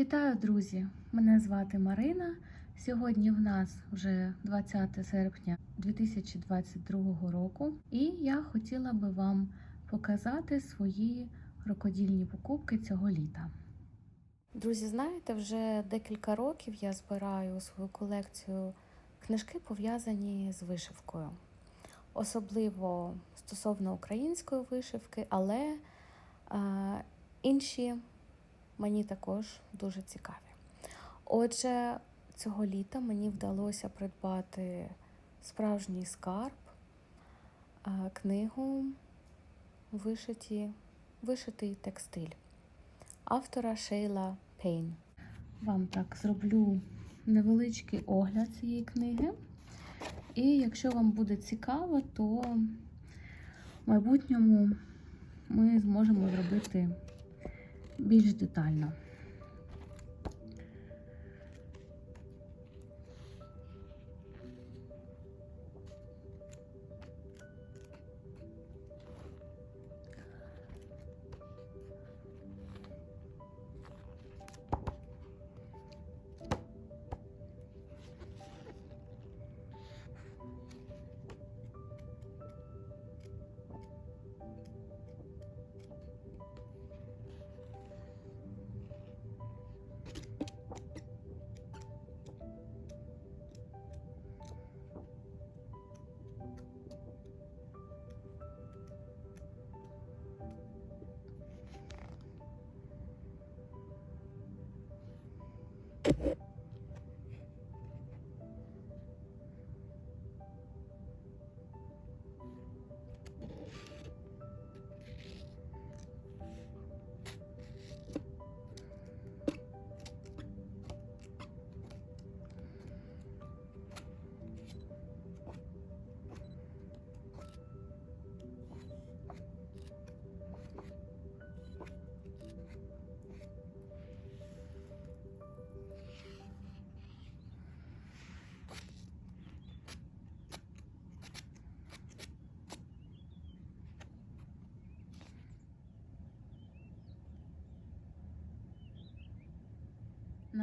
Вітаю, друзі! Мене звати Марина. Сьогодні в нас вже 20 серпня 2022 року, і я хотіла би вам показати свої рукодільні покупки цього літа. Друзі, знаєте, вже декілька років я збираю свою колекцію книжки, пов'язані з вишивкою, особливо стосовно української вишивки, але е, інші мені також дуже цікаві. Отже, цього літа мені вдалося придбати справжній скарб, е, книгу вишиті, Вишитий текстиль автора Шейла Пейн. Вам так зроблю невеличкий огляд цієї книги. І якщо вам буде цікаво, то в майбутньому ми зможемо зробити більш детально.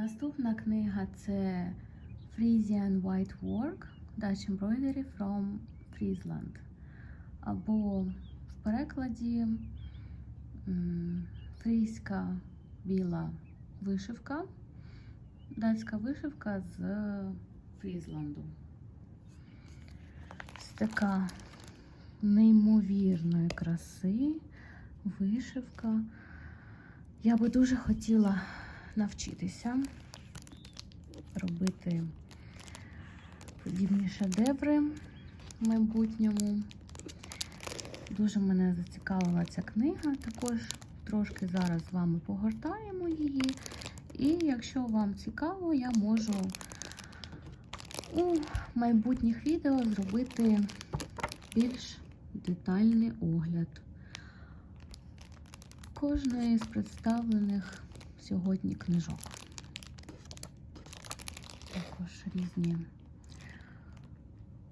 Наступна книга це Frisian White Work Dutch Embroidery from Friesland. Або в перекладі фрійська біла вишивка, датська вишивка з Фрізланду. Ось така неймовірної краси вишивка. Я би дуже хотіла навчитися робити подібні шедеври в майбутньому. Дуже мене зацікавила ця книга. Також трошки зараз з вами погортаємо її. І якщо вам цікаво, я можу у майбутніх відео зробити більш детальний огляд кожної з представлених сьогодні книжок. Також різні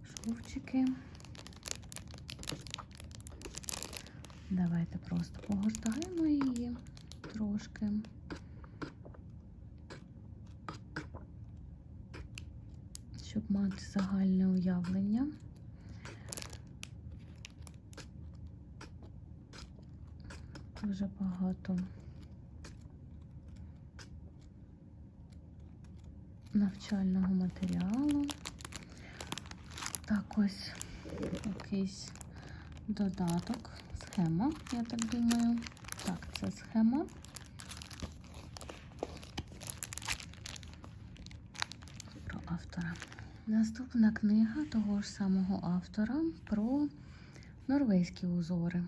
шовчики. Давайте просто погортаємо її трошки. Щоб мати загальне уявлення. Дуже багато навчального матеріалу. Так, ось якийсь додаток, схема, я так думаю. Так, це схема. Про автора. Наступна книга того ж самого автора про норвезькі узори.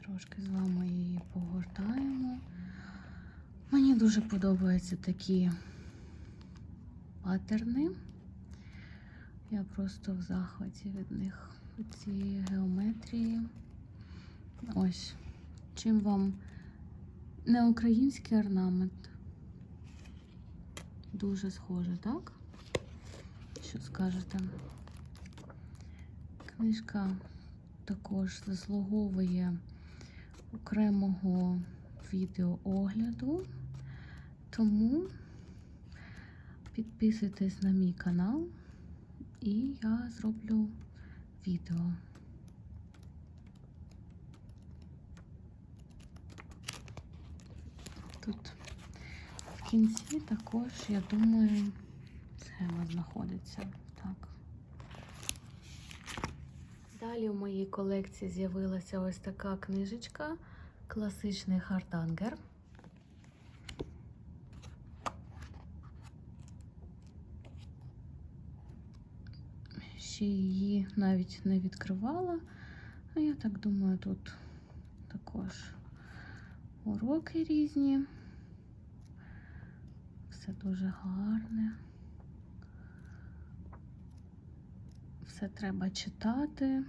Трошки з вами її погортаємо. Дуже подобаються такі паттерни. Я просто в захваті від них цієї геометрії. Ось. Чим вам не український орнамент? Дуже схоже, так? Що скажете? Книжка також заслуговує окремого відеоогляду, тому підписуйтесь на мій канал і я зроблю відео. Тут в кінці також, я думаю, схема знаходиться. Так. Далі в моїй колекції з'явилася ось така книжечка Класичний хардангер. Ще її навіть не відкривала. А я так думаю, тут також уроки різні. Все дуже гарне. Все треба читати,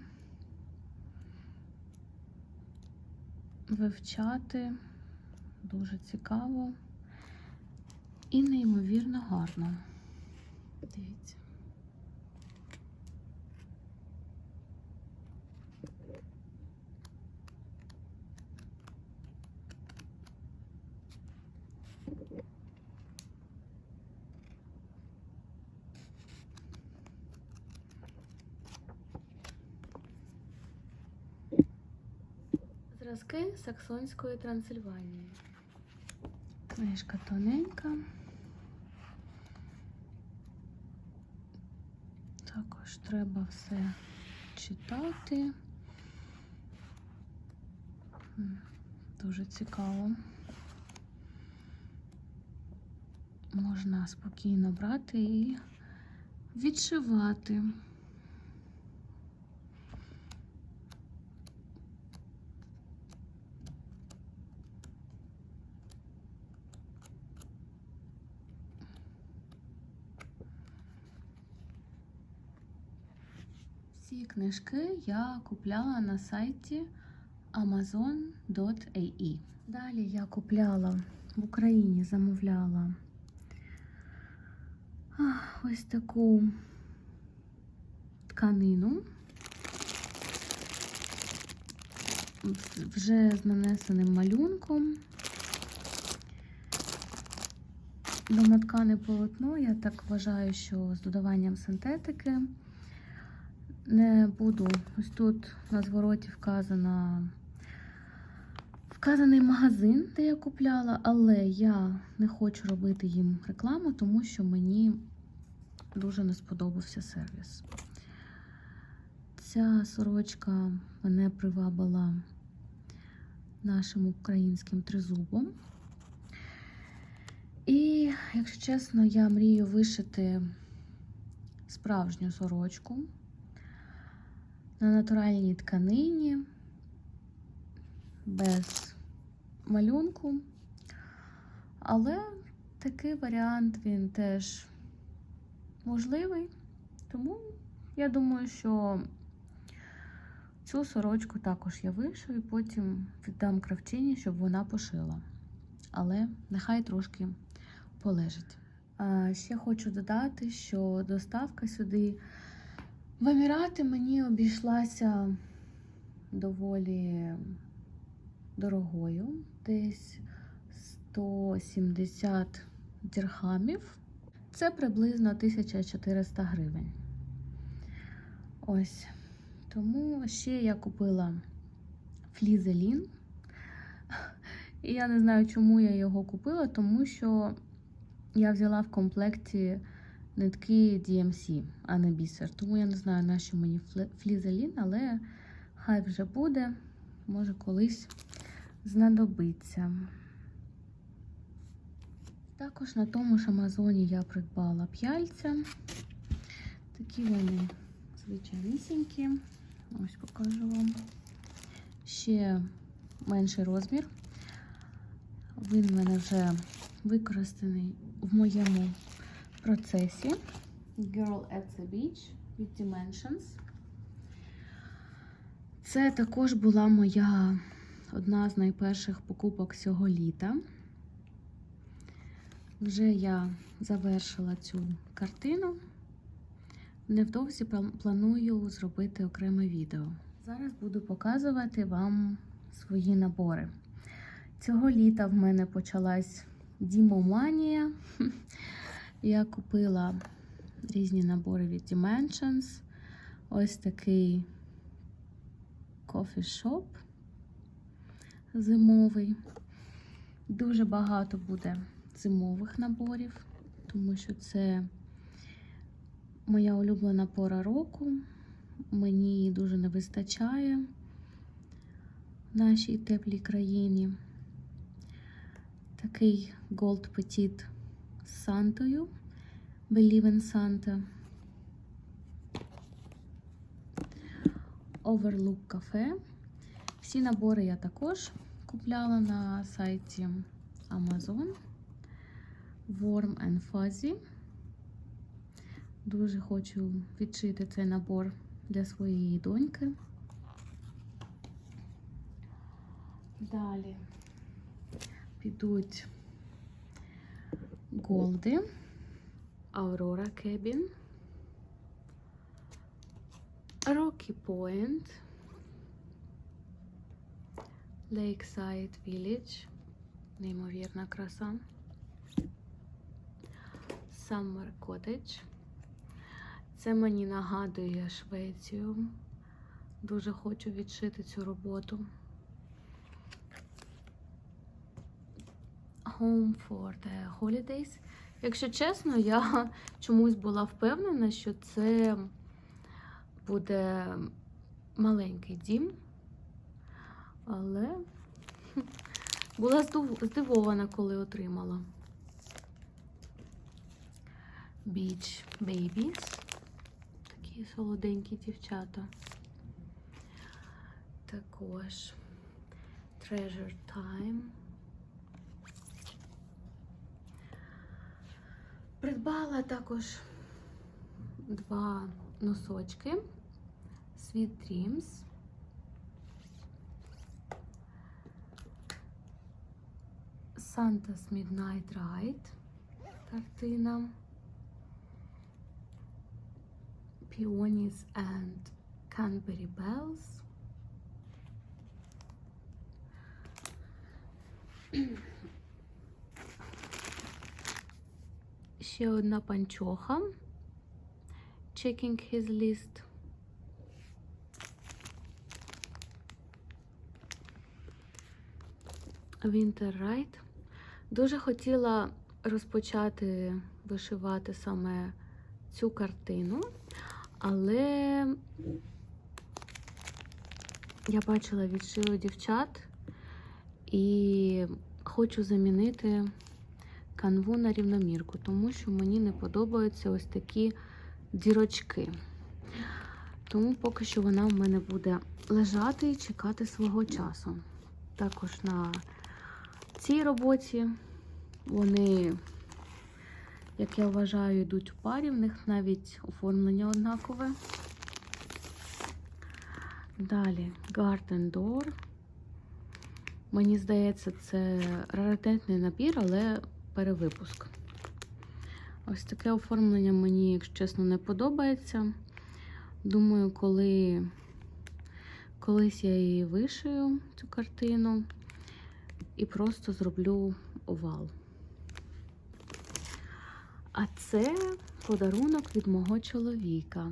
вивчати. Дуже цікаво і неймовірно гарно. Дивіться. Зразки Саксонської Трансильванії. Книжка тоненька. Також треба все читати. Дуже цікаво. Можна спокійно брати і відшивати. Всі книжки я купляла на сайті amazon.ae. Далі я купляла в Україні, замовляла ось таку тканину. Вже з нанесеним малюнком. Домоткане полотно, я так вважаю, що з додаванням синтетики. Не буду. Ось тут на звороті вказана, вказаний магазин, де я купляла, але я не хочу робити їм рекламу, тому що мені дуже не сподобався сервіс. Ця сорочка мене привабила нашим українським тризубом. І, якщо чесно, я мрію вишити справжню сорочку на натуральній тканині, без малюнку. Але такий варіант він теж можливий. Тому я думаю, що цю сорочку також я вишу і потім віддам кравчині, щоб вона пошила. Але нехай трошки полежить. Ще хочу додати, що доставка сюди в Емірати мені обійшлася доволі дорогою, десь 170 дірхамів. Це приблизно 1400 гривень. Ось. Тому ще я купила флізелін. І я не знаю, чому я його купила, тому що я взяла в комплекті нитки DMC, а не бісер. Тому я не знаю, на що мені флізелін, але хай вже буде, може колись знадобиться. Також на тому ж Амазоні я придбала п'яльця. Такі вони звичайнісінькі. Ось покажу вам. Ще менший розмір. Він в мене вже використаний в моєму процесі Girl at the Beach with Dimensions. Це також була моя одна з найперших покупок цього літа. Вже я завершила цю картину. Невдовзі планую зробити окреме відео. Зараз буду показувати вам свої набори. Цього літа в мене почалась дімоманія. Я купила різні набори від Dimensions. Ось такий кофішоп зимовий. Дуже багато буде зимових наборів, тому що це моя улюблена пора року. Мені її дуже не вистачає в нашій теплій країні. Такий Gold Petit з Сантою. Believe in Santa. Overlook Cafe. Всі набори я також купляла на сайті Amazon. Warm and Fuzzy. Дуже хочу відшити цей набор для своєї доньки. Далі підуть Голди, Aurora Cabin, Rocky Point, Lakeside Village, неймовірна краса, Summer Cottage. Це мені нагадує Швецію. Дуже хочу відшити цю роботу. Home for the Holidays. Якщо чесно, я чомусь була впевнена, що це буде маленький дім, але була здивована, коли отримала. Beach Babies. Такі солоденькі дівчата. Також Treasure Time. Придбала також два носочки Sweet Dreams. Santa's Midnight Ride. Картина. Peonies and Canterbury Bells. Ще одна панчоха. Checking his list. Winter Ride. Дуже хотіла розпочати вишивати саме цю картину, але я бачила відшили дівчат і хочу замінити канву на рівномірку, тому що мені не подобаються ось такі дірочки. Тому поки що вона в мене буде лежати і чекати свого часу. Також на цій роботі вони, як я вважаю, йдуть у парі, в них навіть оформлення однакове. Далі Garden Door. Мені здається, це раритетний набір, але перевипуск. Ось таке оформлення мені, якщо чесно, не подобається. Думаю, коли колись я її вишию, цю картину, і просто зроблю овал. А це подарунок від мого чоловіка.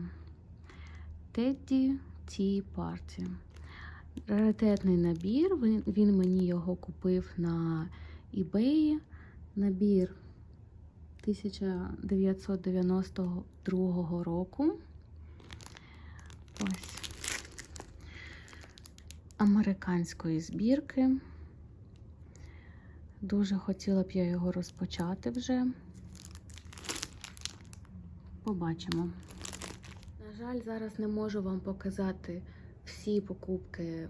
Тедді Ті Парті. Раритетний набір. Він мені його купив на eBay. Набір 1992 року. Ось американської збірки. Дуже хотіла б я його розпочати вже. Побачимо. На жаль, зараз не можу вам показати всі покупки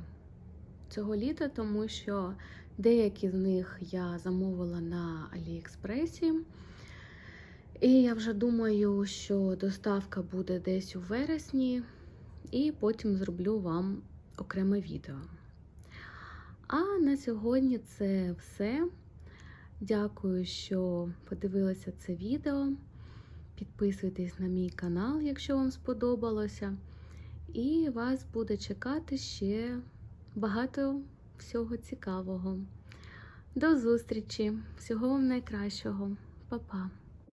цього літа, тому що деякі з них я замовила на Аліекспресі. І я вже думаю, що доставка буде десь у вересні, і потім зроблю вам окреме відео. А на сьогодні це все. Дякую, що подивилися це відео. Підписуйтесь на мій канал, якщо вам сподобалося. І вас буде чекати ще багато всього цікавого. До зустрічі! Всього вам найкращого. Па-па!